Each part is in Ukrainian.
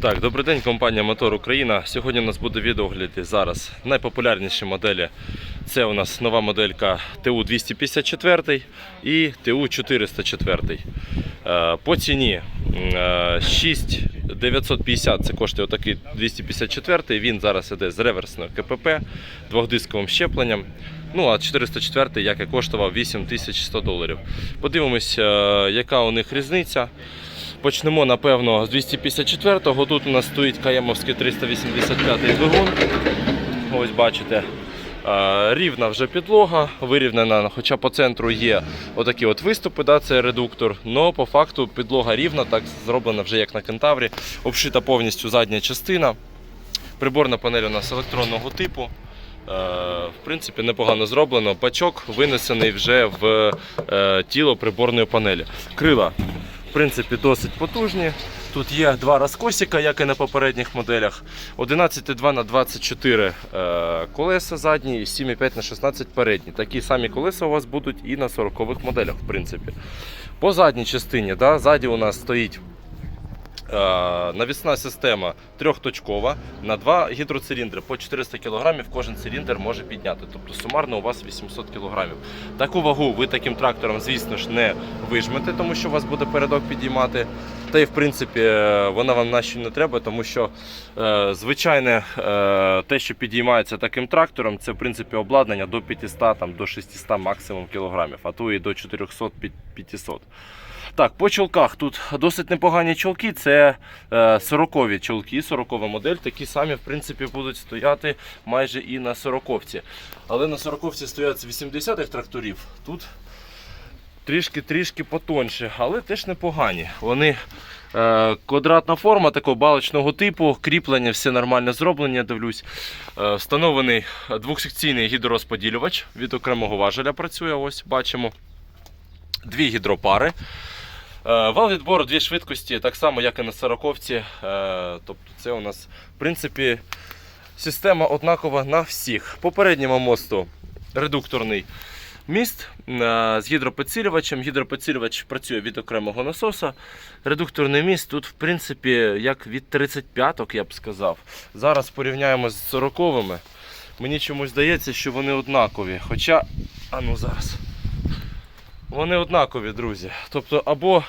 Так, добрий день, компанія Мотор Україна. Сьогодні у нас буде відеогляді зараз. Найпопулярніші моделі. Це у нас нова моделька ТУ-254 і ТУ-404. Е, По ціні е, 6950 це коштує отакий 254 Він зараз іде з реверсною КПП, двохдисковим щепленням. Ну а 404 як і коштував 8100 доларів. Подивимось, е, яка у них різниця. Почнемо, напевно, з 254-го. Тут у нас стоїть Каємовський 385-й двигун. Ось бачите. Рівна вже підлога, вирівнена, хоча по центру є отакі от виступи, да, це редуктор. але по факту підлога рівна, так зроблена вже як на кентаврі, обшита повністю задня частина. Приборна панель у нас електронного типу. Е, В принципі, непогано зроблено. Бачок винесений вже в е, тіло приборної панелі. Крила, в принципі, досить потужні. Тут є два розкосика, як і на попередніх моделях. 11,2 на 24 е, колеса задні і 7,5 на 16 передні. Такі самі колеса у вас будуть і на 40-х моделях, в принципі. По задній частині, да, ззаді у нас стоїть Навісна система трьохточкова на два гідроциліндри по 400 кг кожен циліндр може підняти. Тобто сумарно у вас 800 кг. Таку вагу ви таким трактором, звісно ж, не вижмете, тому що у вас буде передок підіймати. Та й в принципі е, вона вам нащо не треба, тому що е, звичайне е, те, що підіймається таким трактором, це в принципі обладнання до 500 там, до 600 максимум кілограмів, а то і до 400-500. Так, по чолках тут досить непогані чолки. Це е, 40-ві чолки, 40 модель. Такі самі, в принципі, будуть стояти майже і на 40-вці. Але на 40-вці стоять з 80-х тракторів. Тут трішки-трішки потонше, але теж непогані. Вони е, квадратна форма такого балочного типу, кріплення, все нормально зроблені, дивлюсь. Е, встановлений двохсекційний гідророзподілювач від окремого важеля працює. Ось бачимо. Дві гідропари. Е, Вал відбору дві швидкості, так само, як і на сороковці. Е, Тобто це у нас, в принципі, система однакова на всіх. По передньому мосту редукторний міст е, з гідропідсилювачем. Гідропідсилювач працює від окремого насоса. Редукторний міст тут, в принципі, як від 35-ок, я б сказав. Зараз порівняємо з 40-ми. Мені чомусь здається, що вони однакові. Хоча, а ну зараз. Вони однакові, друзі. Тобто, або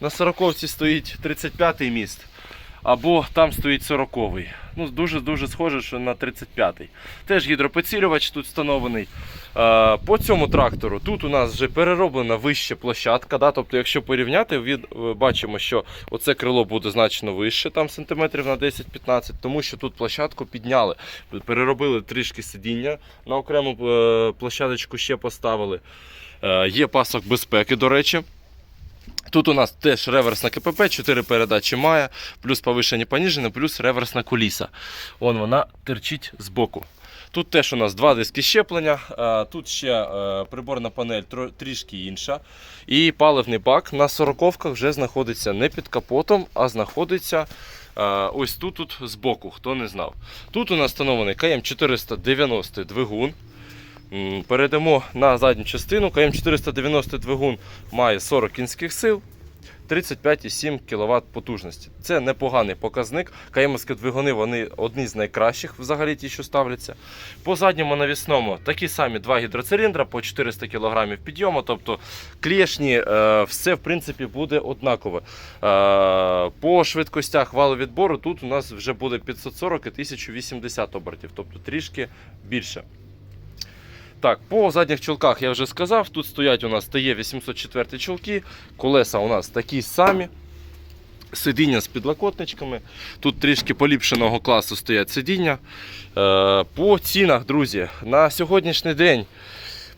на 40-ці стоїть 35-й міст, або там стоїть 40-й. Ну, дуже-дуже схоже, що на 35-й. Теж гідропідсилювач тут встановлений. Е, По цьому трактору тут у нас вже перероблена вища площадка. Да? Тобто, якщо порівняти, від, е, бачимо, що оце крило буде значно вище, там сантиметрів на 10-15, тому що тут площадку підняли. Переробили трішки сидіння на окрему е, площадочку ще поставили. Є пасок безпеки, до речі. Тут у нас теж реверсна КПП, 4 передачі має, плюс повишені поніжені, плюс реверсна куліса. Вон вона терчить збоку. Тут теж у нас два диски щеплення, е, тут ще е, приборна панель трішки інша. І паливний бак на 40 вже знаходиться не під капотом, а знаходиться е, ось тут, тут збоку, хто не знав. Тут у нас встановлений КМ490 двигун. Перейдемо на задню частину. КМ490 двигун має 40 кінських сил, 35,7 кВт потужності. Це непоганий показник. КМські двигуни вони одні з найкращих взагалі ті, що ставляться. По задньому навісному такі самі два гідроциліндра по 400 кг підйому. Тобто клешні, е, все в принципі буде однаково. Е, По швидкостях валовідбору тут у нас вже буде 540 і 1080 обертів, тобто трішки більше. Так, по задніх чолках я вже сказав, тут стоять у нас ТЕ 804 чолки, колеса у нас такі самі. Сидіння з підлокотничками. Тут трішки поліпшеного класу стоять сидіння. Е, По цінах, друзі, на сьогоднішній день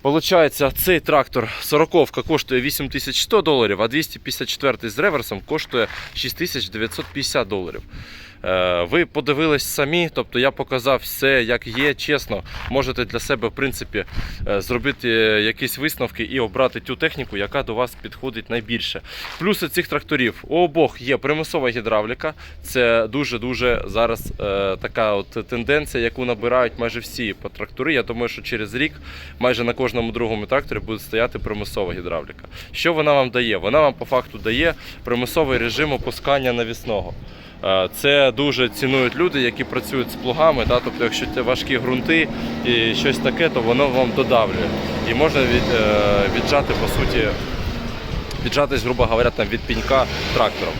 Получається, цей трактор 40 коштує 8100 доларів, а 254 з реверсом коштує 6950 доларів. Е, Ви подивились самі, тобто я показав все, як є, чесно. Можете для себе в принципі е, зробити якісь висновки і обрати ту техніку, яка до вас підходить найбільше. Плюси цих тракторів у обох є примусова гідравліка. Це дуже-дуже зараз е, така от тенденція, яку набирають майже всі трактори. Я думаю, що через рік майже на кожному другому тракторі буде стояти примусова гідравліка. Що вона вам дає? Вона вам по факту дає примусовий режим опускання навісного. Е, Це дуже цінують люди, які працюють з плугами. Да? Тобто, якщо це важкі ґрунти і щось таке, то воно вам додавлює. І можна від, е, віджати, по суті, віджатись, грубо говоря, там, від пінька трактором.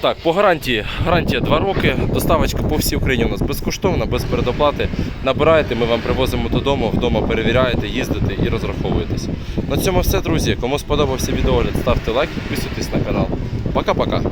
Так, по гарантії. Гарантія 2 роки. Доставочка по всій Україні у нас безкоштовна, без передоплати. Набираєте, ми вам привозимо додому, вдома перевіряєте, їздите і розраховуєтесь. На цьому все, друзі. Кому сподобався відеогляд, ставте лайк, підписуйтесь на канал. Пока-пока.